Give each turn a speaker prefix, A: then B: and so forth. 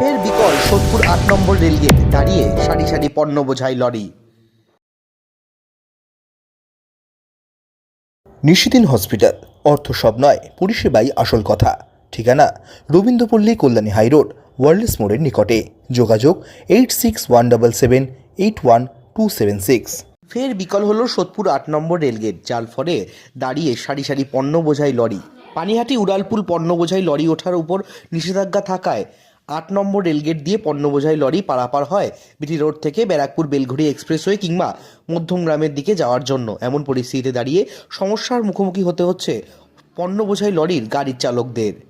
A: ফের বিকল সোদপুর আট নম্বর রেলগেট, দাঁড়িয়ে সারি সারি পণ্য বোঝাই লরি। নিশিদিন হসপিটাল, অর্থ সব নয়, পরিষেবাই আসল কথা। ঠিকানা, রবীন্দ্রপল্লী কল্যাণী হাইরোড ওয়ার্ল্ডস মোড়ের নিকটে। যোগাযোগ, eight six one double seven, eight one two seven six. ফের বিকল হলো সোদপুর আট নম্বর রেলগেট, যার ফলে দাঁড়িয়ে সারি সারি পণ্য বোঝাই লরি। পানিহাটি উড়ালপুল পণ্য বোঝাই লরি ওঠার উপর নিষেধাজ্ঞা থাকায় আট নম্বর রেলগেট দিয়ে পণ্য বোঝাই লরি পারাপার হয়। বিটি রোড থেকে ব্যারাকপুর বেলঘড়ি এক্সপ্রেসওয়ে কিংবা মধ্যমগ্রামের দিকে যাওয়ার জন্য। এমন পরিস্থিতিতে দাঁড়িয়ে সমস্যার মুখোমুখি হতে হচ্ছে পণ্য বোঝাই লরির গাড়ির চালকদের।